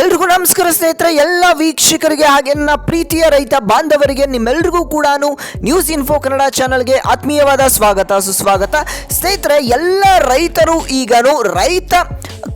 ಎಲ್ರಿಗೂ ನಮಸ್ಕಾರ ಸ್ನೇಹಿತರೆ, ಎಲ್ಲ ವೀಕ್ಷಕರಿಗೆ ಹಾಗೆ ನನ್ನ ಪ್ರೀತಿಯ ರೈತ ಬಾಂಧವರಿಗೆ, ನಿಮ್ಮೆಲ್ರಿಗೂ ಕೂಡ ನ್ಯೂಸ್ ಇನ್ಫೋ ಕನ್ನಡ ಚಾನಲ್ಗೆ ಆತ್ಮೀಯವಾದ ಸ್ವಾಗತ, ಸುಸ್ವಾಗತ. ಸ್ನೇಹಿತರೆ, ಎಲ್ಲ ರೈತರು ಈಗನು ರೈತ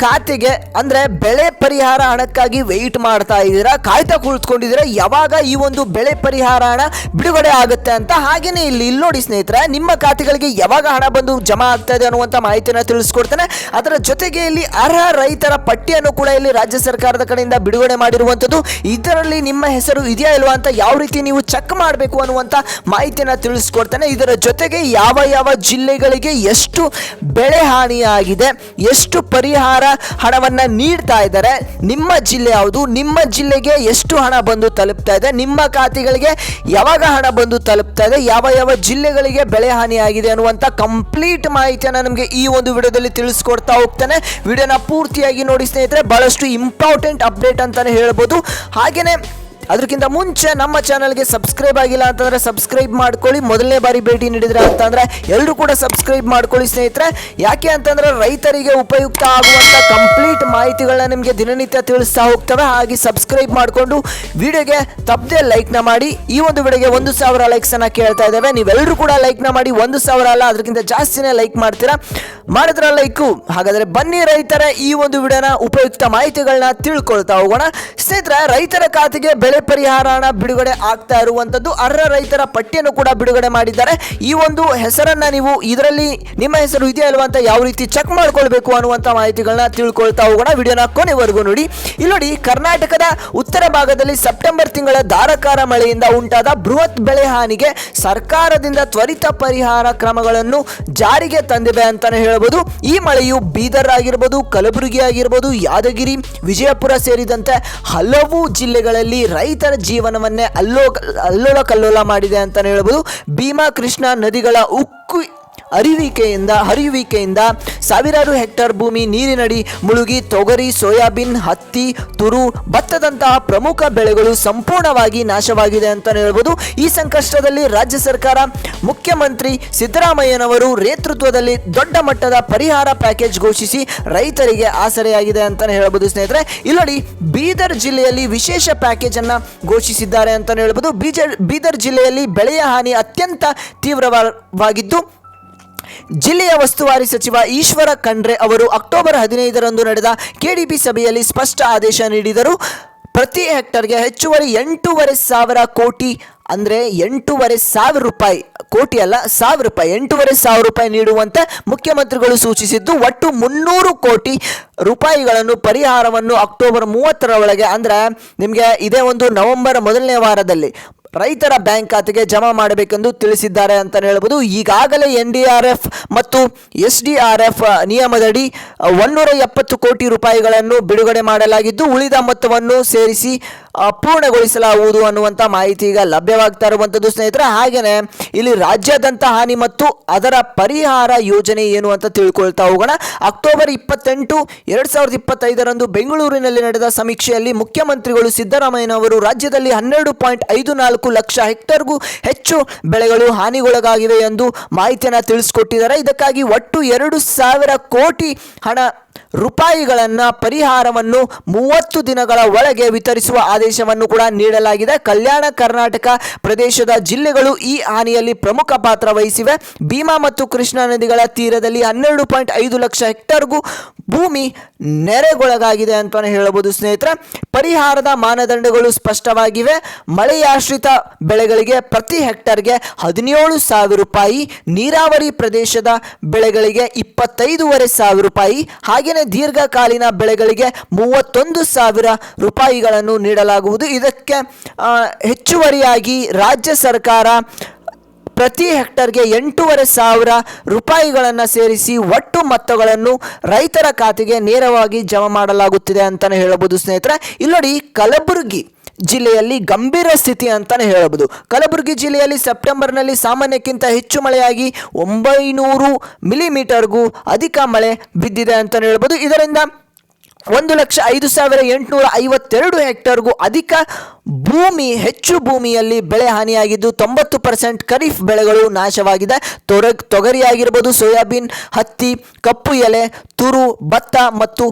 ಖಾತೆಗೆ ಅಂದರೆ ಬೆಳೆ ಪರಿಹಾರ ಹಣಕ್ಕಾಗಿ ವೆಯ್ಟ್ ಮಾಡ್ತಾ ಇದ್ದೀರಾ, ಕಾಯ್ತಾ ಕುಳಿತುಕೊಂಡಿದ್ದೀರಾ, ಯಾವಾಗ ಈ ಒಂದು ಬೆಳೆ ಪರಿಹಾರ ಹಣ ಬಿಡುಗಡೆ ಆಗುತ್ತೆ ಅಂತ ಹಾಗೆಯೇ ಇಲ್ಲಿ ಇಲ್ಲಿ ನೋಡಿ ಸ್ನೇಹಿತರೆ, ನಿಮ್ಮ ಖಾತೆಗಳಿಗೆ ಯಾವಾಗ ಹಣ ಬಂದು ಜಮಾ ಆಗ್ತಾ ಇದೆ ಅನ್ನುವಂಥ ಮಾಹಿತಿಯನ್ನು ತಿಳಿಸ್ಕೊಡ್ತೇನೆ. ಅದರ ಜೊತೆಗೆ ಇಲ್ಲಿ ಅರ್ಹ ರೈತರ ಪಟ್ಟಿಯನ್ನು ಕೂಡ ಇಲ್ಲಿ ರಾಜ್ಯ ಸರ್ಕಾರದ ಕಡೆಯಿಂದ ಬಿಡುಗಡೆ ಮಾಡಿರುವಂಥದ್ದು. ಇದರಲ್ಲಿ ನಿಮ್ಮ ಹೆಸರು ಇದೆಯಾ ಇಲ್ವಾ ಅಂತ ಯಾವ ರೀತಿ ನೀವು ಚೆಕ್ ಮಾಡಬೇಕು ಅನ್ನುವಂಥ ಮಾಹಿತಿಯನ್ನು ತಿಳಿಸ್ಕೊಡ್ತೇನೆ. ಇದರ ಜೊತೆಗೆ ಯಾವ ಯಾವ ಜಿಲ್ಲೆಗಳಿಗೆ ಎಷ್ಟು ಬೆಳೆ ಹಾನಿಯಾಗಿದೆ, ಎಷ್ಟು ಪರಿಹಾರ ಹಣವನ್ನು ನೀಡ್ತಾ ಇದ್ದಾರೆ, ನಿಮ್ಮ ಜಿಲ್ಲೆ ಯಾವುದು, ನಿಮ್ಮ ಜಿಲ್ಲೆಗೆ ಎಷ್ಟು ಹಣ ಬಂದು ತಲುಪ್ತಾ ಇದೆ, ನಿಮ್ಮ ಖಾತೆಗಳಿಗೆ ಯಾವಾಗ ಹಣ ಬಂದು ತಲುಪ್ತಾ ಇದೆ, ಯಾವ ಯಾವ ಜಿಲ್ಲೆಗಳಿಗೆ ಬೆಳೆ ಹಾನಿಯಾಗಿದೆ ಅನ್ನುವಂಥ ಕಂಪ್ಲೀಟ್ ಮಾಹಿತಿಯನ್ನು ನಮಗೆ ಈ ಒಂದು ವಿಡಿಯೋದಲ್ಲಿ ತಿಳಿಸ್ಕೊಡ್ತಾ ಹೋಗ್ತಾನೆ. ವಿಡಿಯೋನ ಪೂರ್ತಿಯಾಗಿ ನೋಡಿ ಸ್ನೇಹಿತರೆ, ಬಹಳಷ್ಟು ಇಂಪಾರ್ಟೆಂಟ್ ಅಪ್ಡೇಟ್ ಅಂತಾನೆ ಹೇಳ್ಬೋದು. ಹಾಗೇನೆ ಅದಕ್ಕಿಂತ ಮುಂಚೆ ನಮ್ಮ ಚಾನಲ್ಗೆ ಸಬ್ಸ್ಕ್ರೈಬ್ ಆಗಿಲ್ಲ ಅಂತಂದ್ರೆ ಸಬ್ಸ್ಕ್ರೈಬ್ ಮಾಡ್ಕೊಳ್ಳಿ. ಮೊದಲನೇ ಬಾರಿ ಭೇಟಿ ನೀಡಿದ್ರೆ ಅಂತಂದ್ರೆ ಎಲ್ಲರೂ ಕೂಡ ಸಬ್ಸ್ಕ್ರೈಬ್ ಮಾಡ್ಕೊಳ್ಳಿ, ಸ್ನೇಹಿತರೆ. ಯಾಕೆ ಅಂತಂದ್ರೆ ರೈತರಿಗೆ ಉಪಯುಕ್ತ ಆಗುವಂತ ಕಂಪ್ಲೀಟ್ ಮಾಹಿತಿಗಳನ್ನ ನಿಮಗೆ ದಿನನಿತ್ಯ ತಿಳಿಸ್ತಾ ಹೋಗ್ತವೆ. ಹಾಗೆ ಸಬ್ಸ್ಕ್ರೈಬ್ ಮಾಡಿಕೊಂಡು ವಿಡಿಯೋಗೆ ತಪ್ಪದೆ ಲೈಕ್ನ ಮಾಡಿ. ಈ ಒಂದು ವಿಡಿಯೋಗೆ ಒಂದು ಸಾವಿರ ಲೈಕ್ಸ್ ಅನ್ನ ಕೇಳ್ತಾ ಇದ್ದೇವೆ. ನೀವೆಲ್ಲರೂ ಕೂಡ ಲೈಕ್ನ ಮಾಡಿ. ಒಂದು ಸಾವಿರ ಅಲ್ಲ, ಅದಕ್ಕಿಂತ ಜಾಸ್ತಿನೇ ಲೈಕ್ ಮಾಡ್ತೀರಾ? ಮಾಡಿದ್ರ ಲೈಕು. ಹಾಗಾದ್ರೆ ಬನ್ನಿ ರೈತರ, ಈ ಒಂದು ವಿಡಿಯೋನ ಉಪಯುಕ್ತ ಮಾಹಿತಿಗಳನ್ನ ತಿಳ್ಕೊಳ್ತಾ ಹೋಗೋಣ. ಸ್ನೇಹಿತರೆ, ರೈತರ ಖಾತೆಗೆ ಬೆಳೆ ಪರಿಹಾರ ಹಣ ಬಿಡುಗಡೆ ಆಗ್ತಾ ಇರುವಂತದ್ದು. ಅರ್ಹ ರೈತರ ಪಟ್ಟಿಯನ್ನು ಕೂಡ ಬಿಡುಗಡೆ ಮಾಡಿದ್ದಾರೆ. ಈ ಒಂದು ಹೆಸರನ್ನ ನೀವು ಇದರಲ್ಲಿ ನಿಮ್ಮ ಹೆಸರು ಇದೆಯಾ ಅಲ್ವಾ ಅಂತ ಯಾವ ರೀತಿ ಚೆಕ್ ಮಾಡ್ಕೊಳ್ಬೇಕು ಅನ್ನುವಂಥ ಮಾಹಿತಿಗಳನ್ನ ತಿಳ್ಕೊಳ್ತಾ ಹೋಗೋಣ. ವಿಡಿಯೋನ ಕೊನೆವರೆಗೂ ನೋಡಿ. ಇಲ್ಲಿ ನೋಡಿ, ಕರ್ನಾಟಕದ ಉತ್ತರ ಭಾಗದಲ್ಲಿ ಸೆಪ್ಟೆಂಬರ್ ತಿಂಗಳ ಧಾರಾಕಾರ ಮಳೆಯಿಂದ ಉಂಟಾದ ಬೃಹತ್ ಬೆಳೆ ಹಾನಿಗೆ ಸರ್ಕಾರದಿಂದ ತ್ವರಿತ ಪರಿಹಾರ ಕ್ರಮಗಳನ್ನು ಜಾರಿಗೆ ತಂದಿವೆ ಅಂತಾನೆ ಹೇಳಬಹುದು ಈ ಮಳೆಯು ಬೀದರ್ ಆಗಿರ್ಬೋದು, ಕಲಬುರಗಿ ಆಗಿರ್ಬೋದು, ಯಾದಗಿರಿ, ವಿಜಯಪುರ ಸೇರಿದಂತೆ ಹಲವು ಜಿಲ್ಲೆಗಳಲ್ಲಿ ರೈತರ ಜೀವನವನ್ನೇ ಅಲ್ಲೋ ಅಲ್ಲೋಲ ಕಲ್ಲೋಲ ಮಾಡಿದೆ ಅಂತಲೇ ಹೇಳ್ಬೋದು. ಭೀಮಾ ಕೃಷ್ಣ ನದಿಗಳ ಉಕ್ಕು ಅರಿವಿಕೆಯಿಂದ ಹರಿಯುವಿಕೆಯಿಂದ ಸಾವಿರಾರು ಹೆಕ್ಟರ್ ಭೂಮಿ ನೀರಿನಡಿ ಮುಳುಗಿ ತೊಗರಿ, ಸೋಯಾಬೀನ್, ಹತ್ತಿ, ತುರು, ಭತ್ತದಂತಹ ಪ್ರಮುಖ ಬೆಳೆಗಳು ಸಂಪೂರ್ಣವಾಗಿ ನಾಶವಾಗಿದೆ ಅಂತಲೇ ಹೇಳ್ಬೋದು. ಈ ಸಂಕಷ್ಟದಲ್ಲಿ ರಾಜ್ಯ ಸರ್ಕಾರ, ಮುಖ್ಯಮಂತ್ರಿ ಸಿದ್ದರಾಮಯ್ಯನವರು ನೇತೃತ್ವದಲ್ಲಿ ದೊಡ್ಡ ಮಟ್ಟದ ಪರಿಹಾರ ಪ್ಯಾಕೇಜ್ ಘೋಷಿಸಿ ರೈತರಿಗೆ ಆಸರೆಯಾಗಿದೆ ಅಂತಲೇ ಹೇಳ್ಬೋದು ಸ್ನೇಹಿತರೆ. ಇಲ್ಲಿ ನೋಡಿ ಬೀದರ್ ಜಿಲ್ಲೆಯಲ್ಲಿ ವಿಶೇಷ ಪ್ಯಾಕೇಜ್ ಅನ್ನ ಘೋಷಿಸಿದ್ದಾರೆ ಅಂತಲೇ ಹೇಳ್ಬೋದು. ಬೀಜ, ಬೀದರ್ ಜಿಲ್ಲೆಯಲ್ಲಿ ಬೆಳೆಯ ಹಾನಿ ಅತ್ಯಂತ ತೀವ್ರವಾಗಿದ್ದು ಜಿಲ್ಲೆಯ ಉಸ್ತುವಾರಿ ಸಚಿವ ಈಶ್ವರ ಖಂಡ್ರೆ ಅವರು ಅಕ್ಟೋಬರ್ ಹದಿನೈದರಂದು ನಡೆದ ಕೆಡಿಪಿ ಸಭೆಯಲ್ಲಿ ಸ್ಪಷ್ಟ ಆದೇಶ ನೀಡಿದರು. ಪ್ರತಿ ಹೆಕ್ಟರ್ಗೆ ಹೆಚ್ಚುವರಿ ಎಂಟೂವರೆ ಸಾವಿರ ಕೋಟಿ ಅಂದರೆ ಎಂಟೂವರೆ ಸಾವಿರ ರೂಪಾಯಿ, ಕೋಟಿ ಅಲ್ಲ, ಸಾವಿರ ರೂಪಾಯಿ, ಎಂಟೂವರೆ ಸಾವಿರ ರೂಪಾಯಿ ನೀಡುವಂತೆ ಮುಖ್ಯಮಂತ್ರಿಗಳು ಸೂಚಿಸಿದ್ದು, ಒಟ್ಟು ಮುನ್ನೂರು ಕೋಟಿ ರೂಪಾಯಿಗಳನ್ನು ಪರಿಹಾರವನ್ನು ಅಕ್ಟೋಬರ್ ಮೂವತ್ತರ ಒಳಗೆ ಅಂದರೆ ನಿಮಗೆ ಇದೇ ಒಂದು ನವೆಂಬರ್ ಮೊದಲನೇ ವಾರದಲ್ಲಿ ರೈತರ ಬ್ಯಾಂಕ್ ಖಾತೆಗೆ ಜಮಾ ಮಾಡಬೇಕೆಂದು ತಿಳಿಸಿದ್ದಾರೆ ಅಂತ ಹೇಳಬಹುದು ಈಗಾಗಲೇ ಎನ್ ಡಿ ಆರ್ ಎಫ್ ಮತ್ತು ಎಸ್ ಡಿ ಆರ್ ಎಫ್ ನಿಯಮದಡಿ ಒನ್ನೂರ ಎಪ್ಪತ್ತು ಕೋಟಿ ರೂಪಾಯಿಗಳನ್ನು ಬಿಡುಗಡೆ ಮಾಡಲಾಗಿದ್ದು, ಉಳಿದ ಮೊತ್ತವನ್ನು ಸೇರಿಸಿ ಪೂರ್ಣಗೊಳಿಸಲಾಗುವುದು ಅನ್ನುವಂಥ ಮಾಹಿತಿ ಈಗ ಲಭ್ಯವಾಗ್ತಾ ಇರುವಂಥದ್ದು ಸ್ನೇಹಿತರೆ. ಹಾಗೆಯೇ ಇಲ್ಲಿ ರಾಜ್ಯಾದ್ಯಂತ ಹಾನಿ ಮತ್ತು ಅದರ ಪರಿಹಾರ ಯೋಜನೆ ಏನು ಅಂತ ತಿಳ್ಕೊಳ್ತಾ ಹೋಗೋಣ. ಅಕ್ಟೋಬರ್ ಇಪ್ಪತ್ತೆಂಟು ಎರಡು ಸಾವಿರದ ಇಪ್ಪತ್ತೈದರಂದು ಬೆಂಗಳೂರಿನಲ್ಲಿ ನಡೆದ ಸಮೀಕ್ಷೆಯಲ್ಲಿ ಮುಖ್ಯಮಂತ್ರಿಗಳು ಸಿದ್ದರಾಮಯ್ಯನವರು ರಾಜ್ಯದಲ್ಲಿ ಹನ್ನೆರಡು ಪಾಯಿಂಟ್ ಐದು ನಾಲ್ಕು ಲಕ್ಷ ಹೆಕ್ಟರ್ಗೂ ಹೆಚ್ಚು ಬೆಳೆಗಳು ಹಾನಿಗೊಳಗಾಗಿವೆ ಎಂದು ಮಾಹಿತಿಯನ್ನು ತಿಳಿಸಿಕೊಟ್ಟಿದ್ದಾರೆ. ಇದಕ್ಕಾಗಿ ಒಟ್ಟು ಎರಡು ಸಾವಿರ ಕೋಟಿ ಹಣ ರೂಪಾಯಿಗಳನ್ನು ಪರಿಹಾರವನ್ನು ಮೂವತ್ತು ದಿನಗಳ ಒಳಗೆ ವಿತರಿಸುವ ಆದೇಶವನ್ನು ಕೂಡ ನೀಡಲಾಗಿದೆ. ಕಲ್ಯಾಣ ಕರ್ನಾಟಕ ಪ್ರದೇಶದ ಜಿಲ್ಲೆಗಳು ಈ ಹಾನಿಯಲ್ಲಿ ಪ್ರಮುಖ ಪಾತ್ರ ವಹಿಸಿವೆ. ಭೀಮಾ ಮತ್ತು ಕೃಷ್ಣಾ ನದಿಗಳ ತೀರದಲ್ಲಿ ಹನ್ನೆರಡು ಪಾಯಿಂಟ್ ಐದು ಲಕ್ಷ ಹೆಕ್ಟರ್ಗೂ ಭೂಮಿ ನೆರೆಗೊಳಗಾಗಿದೆ ಅಂತ ಹೇಳಬಹುದು ಸ್ನೇಹಿತರೆ. ಪರಿಹಾರದ ಮಾನದಂಡಗಳು ಸ್ಪಷ್ಟವಾಗಿವೆ. ಮಳೆಯಾಶ್ರಿತ ಬೆಳೆಗಳಿಗೆ ಪ್ರತಿ ಹೆಕ್ಟರ್ಗೆ ಹದಿನೇಳು ಸಾವಿರ ರೂಪಾಯಿ, ನೀರಾವರಿ ಪ್ರದೇಶದ ಬೆಳೆಗಳಿಗೆ ಇಪ್ಪತ್ತೈದೂವರೆ ಸಾವಿರ ರೂಪಾಯಿ ಹಾಗೆಯೇ ದೀರ್ಘಕಾಲೀನ ಬೆಳೆಗಳಿಗೆ ಮೂವತ್ತೊಂದು ಸಾವಿರ ರೂಪಾಯಿಗಳನ್ನು ನೀಡಲಾಗುವುದು. ಇದಕ್ಕೆ ಹೆಚ್ಚುವರಿಯಾಗಿ ರಾಜ್ಯ ಸರ್ಕಾರ ಪ್ರತಿ ಹೆಕ್ಟರ್ಗೆ ಎಂಟೂವರೆ ಸಾವಿರ ರೂಪಾಯಿಗಳನ್ನು ಸೇರಿಸಿ ಒಟ್ಟು ಮೊತ್ತಗಳನ್ನು ರೈತರ ಖಾತೆಗೆ ನೇರವಾಗಿ ಜಮಾ ಮಾಡಲಾಗುತ್ತಿದೆ ಅಂತಲೇ ಹೇಳಬಹುದು ಸ್ನೇಹಿತರೆ. ಇಲ್ಲಿ ನೋಡಿ ಕಲಬುರಗಿ ಜಿಲ್ಲೆಯಲ್ಲಿ ಗಂಭೀರ ಸ್ಥಿತಿ ಅಂತಲೇ ಹೇಳಬಹುದು. ಕಲಬುರಗಿ ಜಿಲ್ಲೆಯಲ್ಲಿ ಸೆಪ್ಟೆಂಬರ್ನಲ್ಲಿ ಸಾಮಾನ್ಯಕ್ಕಿಂತ ಹೆಚ್ಚು ಮಳೆಯಾಗಿ ಒಂಬೈನೂರು ಮಿಲಿಮೀಟರ್ಗೂ ಅಧಿಕ ಮಳೆ ಬಿದ್ದಿದೆ ಅಂತಲೇ ಹೇಳ್ಬೋದು ಇದರಿಂದ ಒಂದು ಲಕ್ಷ ಐದು ಸಾವಿರ ಎಂಟುನೂರ ಐವತ್ತೆರಡು ಹೆಕ್ಟರ್ಗೂ ಅಧಿಕ ಭೂಮಿ, ಹೆಚ್ಚು ಭೂಮಿಯಲ್ಲಿ ಬೆಳೆ ಹಾನಿಯಾಗಿದ್ದು ತೊಂಬತ್ತು ಪರ್ಸೆಂಟ್ ಖರೀಫ್ ಬೆಳೆಗಳು ನಾಶವಾಗಿದೆ. ತೊರ, ತೊಗರಿಯಾಗಿರ್ಬೋದು, ಸೋಯಾಬೀನ್, ಹತ್ತಿ, ಕಪ್ಪು ಎಲೆ, ತುರು, ಭತ್ತ ಮತ್ತು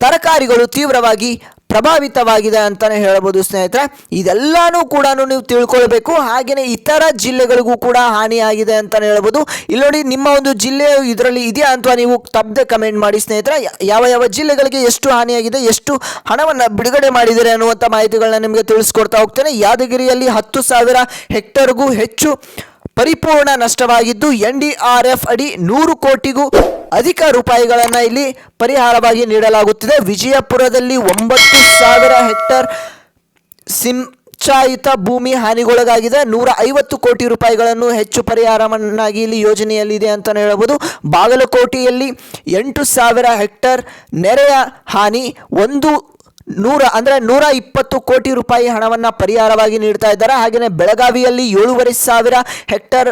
ತರಕಾರಿಗಳು ತೀವ್ರವಾಗಿ ಪ್ರಭಾವಿತವಾಗಿದೆ ಅಂತಲೇ ಹೇಳ್ಬೋದು ಸ್ನೇಹಿತರೆ. ಇದೆಲ್ಲನೂ ಕೂಡ ನೀವು ತಿಳ್ಕೊಳ್ಬೇಕು. ಹಾಗೆಯೇ ಇತರ ಜಿಲ್ಲೆಗಳಿಗೂ ಕೂಡ ಹಾನಿಯಾಗಿದೆ ಅಂತಲೇ ಹೇಳ್ಬೋದು. ಇಲ್ಲಿ ನೋಡಿ, ನಿಮ್ಮ ಒಂದು ಜಿಲ್ಲೆ ಇದರಲ್ಲಿ ಇದೆಯಾ ಅಂತ ನೀವು ತಪ್ಪದೆ ಕಮೆಂಟ್ ಮಾಡಿ ಸ್ನೇಹಿತರೆ. ಯಾವ ಯಾವ ಜಿಲ್ಲೆಗಳಿಗೆ ಎಷ್ಟು ಹಾನಿಯಾಗಿದೆ, ಎಷ್ಟು ಹಣವನ್ನು ಬಿಡುಗಡೆ ಮಾಡಿದ್ದಾರೆ ಅನ್ನುವಂಥ ಮಾಹಿತಿಗಳನ್ನ ನಿಮಗೆ ತಿಳಿಸ್ಕೊಡ್ತಾ ಹೋಗ್ತೇನೆ. ಯಾದಗಿರಿಯಲ್ಲಿ ಹತ್ತು ಸಾವಿರ ಹೆಕ್ಟರ್ಗೂ ಹೆಚ್ಚು ಪರಿಪೂರ್ಣ ನಷ್ಟವಾಗಿದ್ದು, ಎನ್ ಡಿ ಆರ್ ಎಫ್ ಅಡಿ ನೂರು ಕೋಟಿಗೂ ಅಧಿಕ ರೂಪಾಯಿಗಳನ್ನು ಇಲ್ಲಿ ಪರಿಹಾರವಾಗಿ ನೀಡಲಾಗುತ್ತಿದೆ. ವಿಜಯಪುರದಲ್ಲಿ ಒಂಬತ್ತು ಸಾವಿರ ಹೆಕ್ಟರ್ ಸಿಂಚಾಯಿತ ಭೂಮಿ ಹಾನಿಗೊಳಗಾಗಿದೆ. ನೂರ ಐವತ್ತು ಕೋಟಿ ರೂಪಾಯಿಗಳನ್ನು ಹೆಚ್ಚು ಪರಿಹಾರವನ್ನಾಗಿ ಇಲ್ಲಿ ಯೋಜನೆಯಲ್ಲಿದೆ ಅಂತಲೇ ಹೇಳಬಹುದು. ಬಾಗಲಕೋಟೆಯಲ್ಲಿ ಎಂಟು ಸಾವಿರ ಹೆಕ್ಟರ್ ನೆರೆಯ ಹಾನಿ, ಒಂದು ನೂರ ಅಂದರೆ ನೂರ ಇಪ್ಪತ್ತು ಕೋಟಿ ರೂಪಾಯಿ ಹಣವನ್ನು ಪರಿಹಾರವಾಗಿ ನೀಡ್ತಾ ಇದ್ದಾರೆ. ಹಾಗೆಯೇ ಬೆಳಗಾವಿಯಲ್ಲಿ ಏಳುವರೆ ಸಾವಿರ ಹೆಕ್ಟರ್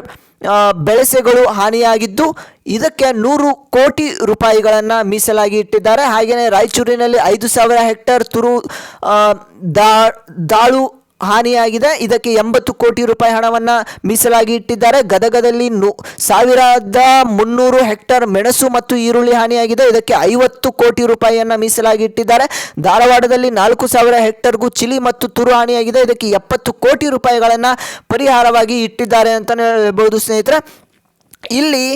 ಬೆಳೆಸೆಗಳು ಹಾನಿಯಾಗಿದ್ದು ಇದಕ್ಕೆ ನೂರು ಕೋಟಿ ರೂಪಾಯಿಗಳನ್ನು ಮೀಸಲಾಗಿ ಇಟ್ಟಿದ್ದಾರೆ. ಹಾಗೆಯೇ ರಾಯಚೂರಿನಲ್ಲಿ ಐದು ಸಾವಿರ ಹೆಕ್ಟೇರ್ ತುರು ದಾ, ದಾಳು ಹಾನಿಯಾಗಿದೆ. ಇದಕ್ಕೆ ಎಂಬತ್ತು ಕೋಟಿ ರೂಪಾಯಿ ಹಣವನ್ನು ಮೀಸಲಾಗಿ ಇಟ್ಟಿದ್ದಾರೆ. ಗದಗದಲ್ಲಿ ನು, ಸಾವಿರದ ಮುನ್ನೂರು ಹೆಕ್ಟರ್ ಮೆಣಸು ಮತ್ತು ಈರುಳ್ಳಿ ಹಾನಿಯಾಗಿದೆ. ಇದಕ್ಕೆ ಐವತ್ತು ಕೋಟಿ ರೂಪಾಯಿಯನ್ನು ಮೀಸಲಾಗಿ ಇಟ್ಟಿದ್ದಾರೆ. ಧಾರವಾಡದಲ್ಲಿ ನಾಲ್ಕು ಸಾವಿರ ಹೆಕ್ಟರ್ಗೂ ಚಿಲಿ ಮತ್ತು ತುರು ಹಾನಿಯಾಗಿದೆ. ಇದಕ್ಕೆ ಎಪ್ಪತ್ತು ಕೋಟಿ ರೂಪಾಯಿಗಳನ್ನು ಪರಿಹಾರವಾಗಿ ಇಟ್ಟಿದ್ದಾರೆ ಅಂತಲೇ ಹೇಳ್ಬೋದು ಸ್ನೇಹಿತರೆ. ಇಲ್ಲಿ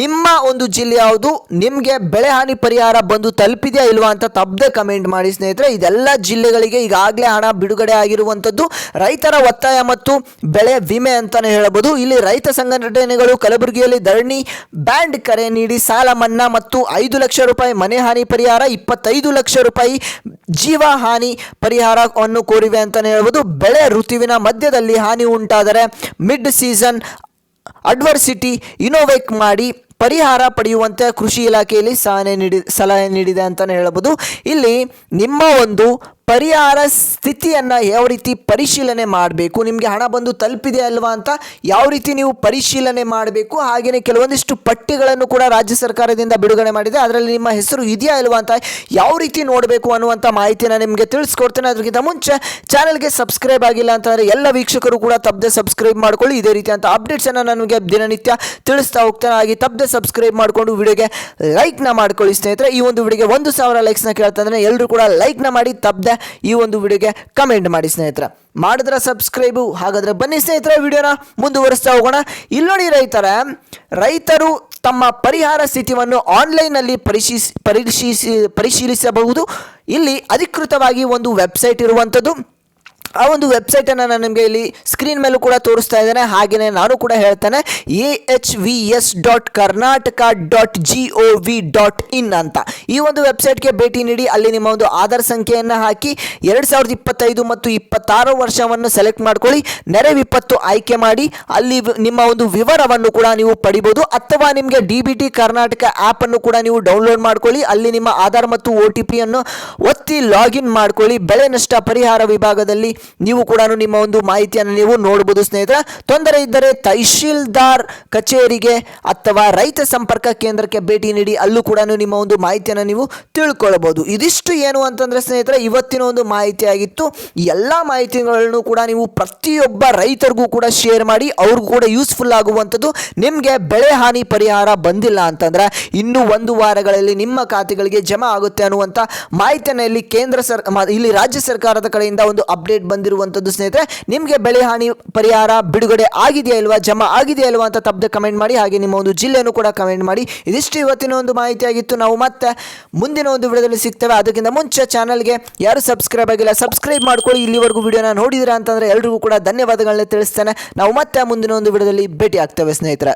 ನಿಮ್ಮ ಒಂದು ಜಿಲ್ಲೆ ಯಾವುದು? ನಿಮಗೆ ಬೆಳೆ ಹಾನಿ ಪರಿಹಾರ ಬಂದು ತಲುಪಿದೆಯಾ ಇಲ್ವಾ ಅಂತ ತಪ್ಪದೆ ಕಮೆಂಟ್ ಮಾಡಿ ಸ್ನೇಹಿತರೆ. ಇದೆಲ್ಲ ಜಿಲ್ಲೆಗಳಿಗೆ ಈಗಾಗಲೇ ಹಣ ಬಿಡುಗಡೆ ಆಗಿರುವಂಥದ್ದು ರೈತರ ಒತ್ತಾಯ ಮತ್ತು ಬೆಳೆ ವಿಮೆ ಅಂತಲೇ ಹೇಳಬಹುದು. ಇಲ್ಲಿ ರೈತ ಸಂಘಟನೆಗಳು ಕಲಬುರಗಿಯಲ್ಲಿ ಧರಣಿ, ಬ್ಯಾಂಡ್ ಕರೆ ನೀಡಿ ಸಾಲ ಮನ್ನಾ ಮತ್ತು ಐದು ಲಕ್ಷ ರೂಪಾಯಿ ಮನೆ ಹಾನಿ ಪರಿಹಾರ, ಇಪ್ಪತ್ತೈದು ಲಕ್ಷ ರೂಪಾಯಿ ಜೀವ ಹಾನಿ ಪರಿಹಾರವನ್ನು ಕೋರಿವೆ ಅಂತಲೇ ಹೇಳ್ಬೋದು ಬೆಳೆ ಋತುವಿನ ಮಧ್ಯದಲ್ಲಿ ಹಾನಿ ಉಂಟಾದರೆ ಮಿಡ್ ಸೀಸನ್ ಅಡ್ವರ್ಸಿಟಿ ಇನೋವೇಟ್ ಮಾಡಿ ಪರಿಹಾರ ಪಡೆಯುವಂತೆ ಕೃಷಿ ಇಲಾಖೆಯಲ್ಲಿ ಸಲಹೆ ನೀಡಿ, ಸಲಹೆ ನೀಡಿದೆ ಅಂತಲೇ ಹೇಳ್ಬೋದು ಇಲ್ಲಿ ನಿಮ್ಮ ಒಂದು ಪರಿಹಾರ ಸ್ಥಿತಿಯನ್ನು ಯಾವ ರೀತಿ ಪರಿಶೀಲನೆ ಮಾಡಬೇಕು, ನಿಮಗೆ ಹಣ ಬಂದು ತಲುಪಿದೆ ಅಲ್ವಾ ಅಂತ ಯಾವ ರೀತಿ ನೀವು ಪರಿಶೀಲನೆ ಮಾಡಬೇಕು ಹಾಗೆಯೇ ಕೆಲವೊಂದಿಷ್ಟು ಪಟ್ಟಿಗಳನ್ನು ಕೂಡ ರಾಜ್ಯ ಸರ್ಕಾರದಿಂದ ಬಿಡುಗಡೆ ಮಾಡಿದೆ, ಅದರಲ್ಲಿ ನಿಮ್ಮ ಹೆಸರು ಇದೆಯಾ ಇಲ್ವಾ ಅಂತ ಯಾವ ರೀತಿ ನೋಡಬೇಕು ಅನ್ನುವಂಥ ಮಾಹಿತಿಯನ್ನು ನಿಮಗೆ ತಿಳಿಸ್ಕೊಡ್ತೇನೆ. ಅದಕ್ಕಿಂತ ಮುಂಚೆ ಚಾನಲ್ಗೆ ಸಬ್ಸ್ಕ್ರೈಬ್ ಆಗಿಲ್ಲ ಅಂತಂದರೆ ಎಲ್ಲ ವೀಕ್ಷಕರು ಕೂಡ ತಪ್ಪದೆ ಸಬ್ಸ್ಕ್ರೈಬ್ ಮಾಡ್ಕೊಳ್ಳಿ. ಇದೇ ರೀತಿಯಂಥ ಅಪ್ಡೇಟ್ಸನ್ನು ನನಗೆ ದಿನನಿತ್ಯ ತಿಳಿಸ್ತಾ ಹೋಗ್ತಾನೆ. ಹಾಗೆ ತಪ್ಪದೆ ಸಬ್ಸ್ಕ್ರೈಬ್ ಮಾಡಿಕೊಂಡು ವಿಡಿಯೋಗೆ ಲೈಕ್ನ ಮಾಡ್ಕೊಳ್ಳಿ ಸ್ನೇಹಿತರೆ. ಈ ಒಂದು ವಿಡಿಯೋಗೆ ಒಂದು ಸಾವಿರ ಲೈಕ್ಸ್ನ ಕೇಳ್ತಂದ್ರೆ ಎಲ್ಲರೂ ಕೂಡ ಲೈಕ್ನ ಮಾಡಿ ತಪ್ಪದೆ ಈ ಒಂದು ವಿಡಿಯೋಗೆ ಕಮೆಂಟ್ ಮಾಡಿ ಸ್ನೇಹಿತರ. ಮಾಡಿದ್ರೆ ಸಬ್ಸ್ಕ್ರೈಬು, ಹಾಗಾದರೆ ಬನ್ನಿ ಸ್ನೇಹಿತರ ವಿಡಿಯೋನ ಮುಂದುವರಿಸ್ತಾ ಹೋಗೋಣ. ಇಲ್ಲಿ ನೋಡಿ ರೈತರ, ರೈತರು ತಮ್ಮ ಪರಿಹಾರ ಸ್ಥಿತಿಯನ್ನು ಆನ್ಲೈನ್ನಲ್ಲಿ ಪರಿಶೀಲಿಸಿ ಪರಿಶೀಲಿಸಿ ಪರಿಶೀಲಿಸಬಹುದು. ಇಲ್ಲಿ ಅಧಿಕೃತವಾಗಿ ಒಂದು ವೆಬ್ಸೈಟ್ ಇರುವಂಥದ್ದು. ಆ ಒಂದು ವೆಬ್ಸೈಟನ್ನು ನಾನು ನಿಮಗೆ ಇಲ್ಲಿ ಸ್ಕ್ರೀನ್ ಮೇಲೂ ಕೂಡ ತೋರಿಸ್ತಾ ಇದ್ದೇನೆ. ಹಾಗೆಯೇ ನಾನು ಕೂಡ ಹೇಳ್ತೇನೆ A H V S dot Karnataka dot G O V dot in ಅಂತ. ಈ ಒಂದು ವೆಬ್ಸೈಟ್ಗೆ ಭೇಟಿ ನೀಡಿ, ಅಲ್ಲಿ ನಿಮ್ಮ ಒಂದು ಆಧಾರ್ ಸಂಖ್ಯೆಯನ್ನು ಹಾಕಿ ಎರಡು ಸಾವಿರದ ಇಪ್ಪತ್ತೈದು ಮತ್ತು ಇಪ್ಪತ್ತಾರು ವರ್ಷವನ್ನು ಸೆಲೆಕ್ಟ್ ಮಾಡ್ಕೊಳ್ಳಿ. ನೆರೆ ವಿಪತ್ತು ಆಯ್ಕೆ ಮಾಡಿ, ಅಲ್ಲಿ ನಿಮ್ಮ ಒಂದು ವಿವರವನ್ನು ಕೂಡ ನೀವು ಪಡಿಬೋದು. ಅಥವಾ ನಿಮಗೆ ಡಿ ಬಿ ಟಿ ಕರ್ನಾಟಕ ಆ್ಯಪನ್ನು ಕೂಡ ನೀವು ಡೌನ್ಲೋಡ್ ಮಾಡ್ಕೊಳ್ಳಿ. ಅಲ್ಲಿ ನಿಮ್ಮ ಆಧಾರ್ ಮತ್ತು ಒ ಟಿ ಪಿಯನ್ನು ಒತ್ತಿ ಲಾಗಿನ್ ಮಾಡ್ಕೊಳ್ಳಿ. ಬೆಳೆ ನಷ್ಟ ಪರಿಹಾರ ವಿಭಾಗದಲ್ಲಿ ನೀವು ಕೂಡ ನಿಮ್ಮ ಒಂದು ಮಾಹಿತಿಯನ್ನು ನೀವು ನೋಡಬಹುದು ಸ್ನೇಹಿತರ. ತೊಂದರೆ ಇದ್ದರೆ ತಹಶೀಲ್ದಾರ್ ಕಚೇರಿಗೆ ಅಥವಾ ರೈತ ಸಂಪರ್ಕ ಕೇಂದ್ರಕ್ಕೆ ಭೇಟಿ ನೀಡಿ, ಅಲ್ಲೂ ಕೂಡ ನಿಮ್ಮ ಒಂದು ಮಾಹಿತಿಯನ್ನು ನೀವು ತಿಳ್ಕೊಳ್ಳಬಹುದು ಇದಿಷ್ಟು ಏನು ಅಂತಂದ್ರೆ, ಸ್ನೇಹಿತರೆ, ಇವತ್ತಿನ ಒಂದು ಮಾಹಿತಿ ಆಗಿತ್ತು ಎಲ್ಲ ಮಾಹಿತಿಗಳನ್ನು ಕೂಡ ನೀವು ಪ್ರತಿಯೊಬ್ಬ ರೈತರಿಗೂ ಕೂಡ ಶೇರ್ ಮಾಡಿ, ಅವ್ರಿಗೂ ಕೂಡ ಯೂಸ್ಫುಲ್ ಆಗುವಂಥದ್ದು. ನಿಮಗೆ ಬೆಳೆ ಹಾನಿ ಪರಿಹಾರ ಬಂದಿಲ್ಲ ಅಂತಂದ್ರೆ, ಇನ್ನು ಒಂದು ವಾರಗಳಲ್ಲಿ ನಿಮ್ಮ ಖಾತೆಗಳಿಗೆ ಜಮಾ ಆಗುತ್ತೆ ಅನ್ನುವಂಥ ಮಾಹಿತಿಯನ್ನು ಇಲ್ಲಿ ಕೇಂದ್ರ ಸರ್ ಇಲ್ಲಿ ರಾಜ್ಯ ಸರ್ಕಾರದ ಕಡೆಯಿಂದ ಒಂದು ಅಪ್ಡೇಟ್ ಬಂದಿರುವಂಥದ್ದು ಸ್ನೇಹಿತರೆ, ನಿಮಗೆ ಬೆಳೆ ಹಾನಿ ಪರಿಹಾರ ಬಿಡುಗಡೆ ಆಗಿದೆಯಾ ಇಲ್ವಾ, ಜಮಾ ಆಗಿದೆಯಾ ಇಲ್ವಾ ಅಂತ ತಪ್ಪದೆ ಕಮೆಂಟ್ ಮಾಡಿ, ಹಾಗೆ ನಿಮ್ಮ ಒಂದು ಜಿಲ್ಲೆಯನ್ನು ಕೂಡ ಕಮೆಂಟ್ ಮಾಡಿ. ಇದಿಷ್ಟು ಇವತ್ತಿನ ಒಂದು ಮಾಹಿತಿಯಾಗಿತ್ತು. ನಾವು ಮತ್ತೆ ಮುಂದಿನ ಒಂದು ವಿಡಿಯೋದಲ್ಲಿ ಸಿಗ್ತೇವೆ. ಅದಕ್ಕಿಂತ ಮುಂಚೆ ಚಾನಲ್ಗೆ ಯಾರು ಸಬ್ಸ್ಕ್ರೈಬ್ ಆಗಿಲ್ಲ ಸಬ್ಸ್ಕ್ರೈಬ್ ಮಾಡ್ಕೊಳ್ಳಿ. ಇಲ್ಲಿವರೆಗೂ ವಿಡಿಯೋನ ನೋಡಿದಿರಾ ಅಂತಂದರೆ ಎಲ್ರಿಗೂ ಕೂಡ ಧನ್ಯವಾದಗಳನ್ನ ತಿಳಿಸ್ತೇನೆ. ನಾವು ಮತ್ತೆ ಮುಂದಿನ ಒಂದು ವಿಡಿಯೋದಲ್ಲಿ ಭೇಟಿ ಆಗ್ತೇವೆ ಸ್ನೇಹಿತರೆ.